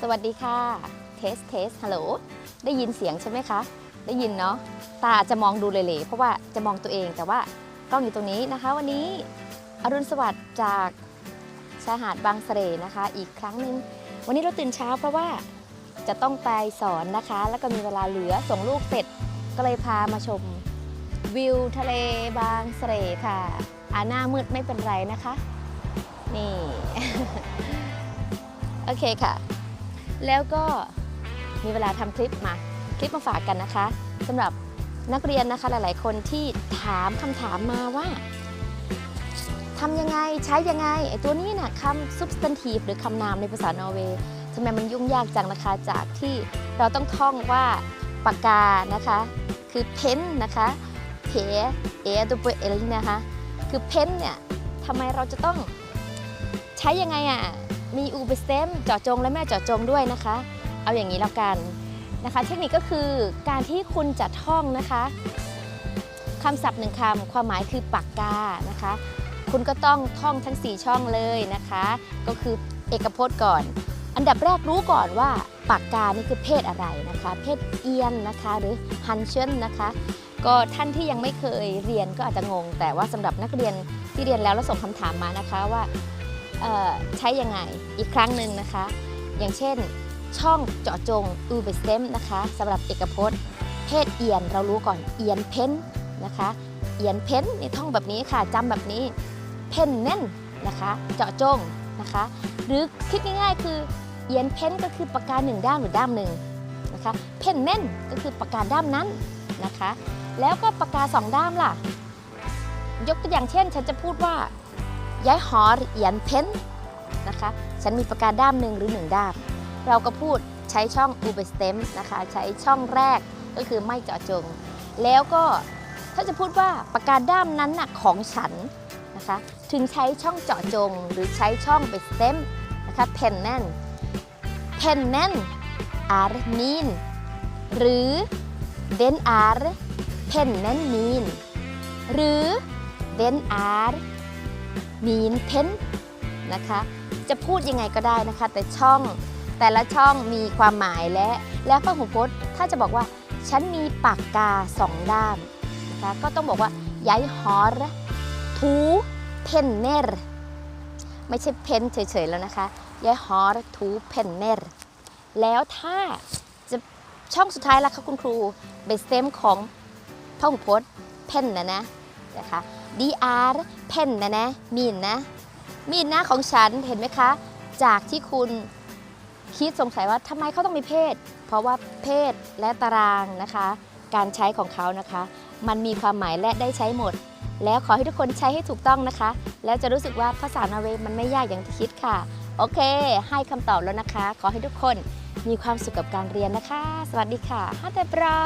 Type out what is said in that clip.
สวัสดีค่ะ เทส เทส ฮัลโหล ได้ยินเสียงใช่ไหมคะ ได้ยินเนาะ ตาจะมองดูเหล่ๆเพราะว่าจะมองตัวเอง แต่ว่ากล้องอยู่ตรงนี้นะคะ วันนี้อรุณสวัสดิ์จากชายหาดบางเสร่นะคะ อีกครั้งหนึ่งวันนี้เราตื่นเช้าเพราะว่าจะต้องไปสอนนะคะ แล้วก็มีเวลาเหลือส่งลูกเสร็จก็เลยพามาชมวิวทะเลบางเสร่ค่ะอาหน้ามืดไม่เป็นไรนะคะ นี่ โอเคค่ะ แล้วก็มีเวลาทำคลิปมาคลิปมาฝากกันนะคะสำหรับนักเรียนนะคะหลาย ๆ คนที่ถามคำถามมาว่าทำยังไงใช้ยังไงไอตัวนี้นะ่ะคำ substantive หรือคำนามในภาษานอร์เวย์ทำไมมันยุ่งยากจังนะคะจากที่เราต้องท่องว่าปากกานะคะ คือเพนนะคะเพเอตัวเอลนะคะ คือเพนเนี่ยทำไมเราจะต้องใช้ยังไงอะ มีอูเบสเตมเจาะจงและแม่เจาะจงด้วยนะคะ เอาอย่างนี้แล้วกันนะคะ เทคนิคก็คือการที่คุณจะท่องนะคะคำศัพท์หนึ่งคำความหมายคือปากกานะคะ คุณก็ต้องท่องทั้ง 4 ช่องเลยนะคะ ก็คือเอกพจน์ก่อน อันดับแรกรู้ก่อนว่าปากกานี่คือเพศอะไรนะคะ เพศเอียนนะคะ หรือฮันเชนนะคะก็ท่านที่ยังไม่เคยเรียนก็อาจจะงง แต่ว่าสำหรับนักเรียนที่เรียนแล้วแล้วส่งคำถามมานะคะว่า ใช้ยังไงอีกครั้งหนึ่งนะคะ อย่างเช่น ช่องเจาะจงอูเบสเตมนะคะสำหรับเอกพจน์ เพศเอียนเรารู้ก่อนเอียนเพ้นนะคะเอียนเพนนี่ท่องแบบนี้ค่ะจำแบบนี้เพ้นเน่นนะคะเจาะจงนะคะ หรือคิดง่ายๆคือเอียนเพ้นก็คือปากกาหนึ่งด้ามหรือด้ามหนึ่งนะคะเพ้นเน่นก็คือปากกาด้ามนั้นนะคะ แล้วก็ปากกาสองด้ามล่ะ ยกตัวอย่างเช่น ฉันจะพูดว่า ย้ายหอเอียนเพนนะคะ ฉันมีปากกาด้ามหนึ่งหรือหนึ่งด้าม เราก็พูดใช้ช่อง u b e s t e m นะคะ ใช้ช่องแรกก็คือไม่เจาะจง แล้วก็ถ้าจะพูดว่าปากกาด้ามนั้นน่ะของฉันนะคะ ถึงใช้ช่องเจาะจง หรือใช้ช่อง b e s t e m นะคะ pen แน่น pen แน่น r min หรือ den r pen แน่น min หรือ den r min pen นะคะ จะพูดยังไงก็ได้นะคะ แต่ช่องแต่ละช่องมีความหมายและและพหูพจน์ ถ้าจะบอกว่าฉันมีปากกาสองด้ามนะคะก็ต้องบอกว่าย้ายฮอร์ทูเพนเนอร์ไม่ใช่เพนเฉยๆแล้วนะคะย้ายฮอร์ทูเพนเนอร์แล้วถ้าจะช่องสุดท้ายละคะคุณครูเบสเซมของพหูพจน์เพนนะนะ นะคะดีอาร์เพนนะนะมีนนะมีดหน้าของฉันเห็นไหมคะ จากที่คุณคิดสงสัยว่าทำไมเขาต้องมีเพศ เพราะว่าเพศและตารางนะคะ การใช้ของเขานะคะ มันมีความหมายและได้ใช้หมด แล้วขอให้ทุกคนใช้ให้ถูกต้องนะคะ แล้วจะรู้สึกว่าภาษานอร์เวย์มันไม่ยากอย่างที่คิดค่ะ โอเค ให้คำตอบแล้วนะคะ ขอให้ทุกคนมีความสุขกับการเรียนนะคะ สวัสดีค่ะฮัตเตบรา